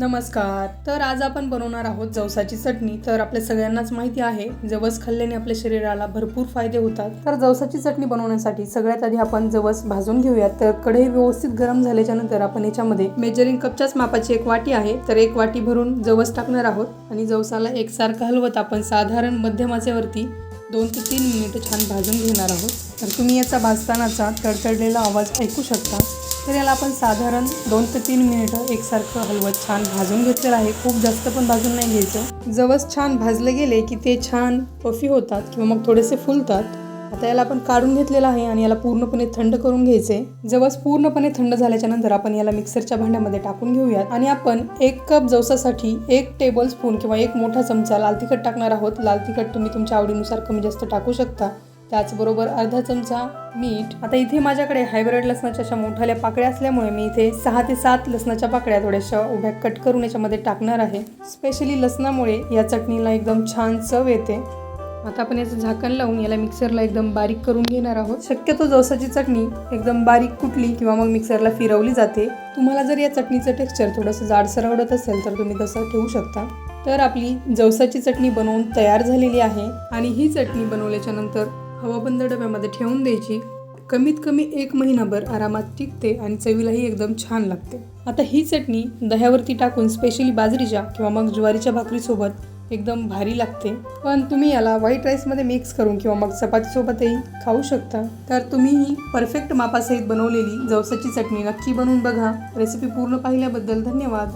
नमस्कार. तर आज आपण बनवणार आहोत जवसाची चटणी. तर आपल्या सगळ्यांनाच माहिती आहे जवस खाल्ल्याने आपल्या शरीराला भरपूर फायदे होतात. तर जवसाची चटणी बनवण्यासाठी सगळ्यात आधी आपण जवस भाजून घेऊयात. तर कढई व्यवस्थित गरम झाल्याच्यानंतर आपण याच्यामध्ये मेजरिंग कपच्याच मापाची एक वाटी आहे. तर एक वाटी भरून जवस टाकणार आहोत आणि जवसाला एकसारखं हलवत आपण साधारण मध्यम आचेवरती दोन ते तीन मिनिटं छान भाजून घेणार आहोत. तर तुम्ही याचा भाजतानाचा तडतडलेला आवाज ऐकू शकता. तर याला आपण साधारण दोन ते तीन मिनिटं एकसारखं हलवत छान भाजून घेतलेलं आहे. खूप जास्त पण भाजून नाही घ्यायचं. जवस छान भाजले गेले की ते छान पफी होतात किंवा मग थोडेसे फुलतात. आता याला आपण काढून घेतलेलं आहे आणि याला पूर्णपणे थंड करून घ्यायचे. जवस पूर्णपणे थंड झाल्याच्यानंतर आपण याला मिक्सरच्या भांड्यामध्ये टाकून घेऊयात. आणि आपण एक कप जवसासाठी एक टेबल स्पून किंवा एक मोठा चमचा लाल तिखट टाकणार आहोत. लाल तिखट तुम्ही तुमच्या आवडीनुसार कमी जास्त टाकू शकता. त्याचबरोबर अर्धा चमचा मीठ. आता इथे माझ्याकडे हायब्रिड लसणाच्या अशा मोठ्याल्या पाकळ्या असल्यामुळे मी इथे सहा ते सात लसणाच्या पाकळ्या थोड्याशा उभ्या कट करून याच्यामध्ये टाकणार आहे. स्पेशली लसणामुळे या चटणीला एकदम छान चव येते. आता आपण याचं झाकण लावून याला मिक्सरला एकदम बारीक करून घेणार आहोत. शक्यतो जवसाची चटणी एकदम बारीक कुटली किंवा मग मिक्सरला फिरवली जाते. तुम्हाला जर या चटणीचं टेक्स्चर थोडंसं जाडसर आवडत असेल तर तुम्ही तसं ठेवू शकता. तर आपली जवसाची चटणी बनवून तयार झालेली आहे आणि ही चटणी बनवल्याच्या नंतर हवाबंद डब्यामध्ये ठेवून द्यायची. कमीत कमी एक महिनाभर आरामात टिकते आणि चवीलाही एकदम छान लागते. आता ही चटणी दह्यावरती टाकून स्पेशली बाजरीच्या किंवा मग ज्वारीच्या भाकरीसोबत एकदम भारी लागते. पण तुम्ही याला व्हाईट राईसमध्ये मिक्स करून किंवा मग चपातीसोबतही खाऊ शकता. तर तुम्ही ही परफेक्ट मापासहित बनवलेली जवसाची चटणी नक्की बनवून बघा. रेसिपी पूर्ण पाहिल्याबद्दल धन्यवाद.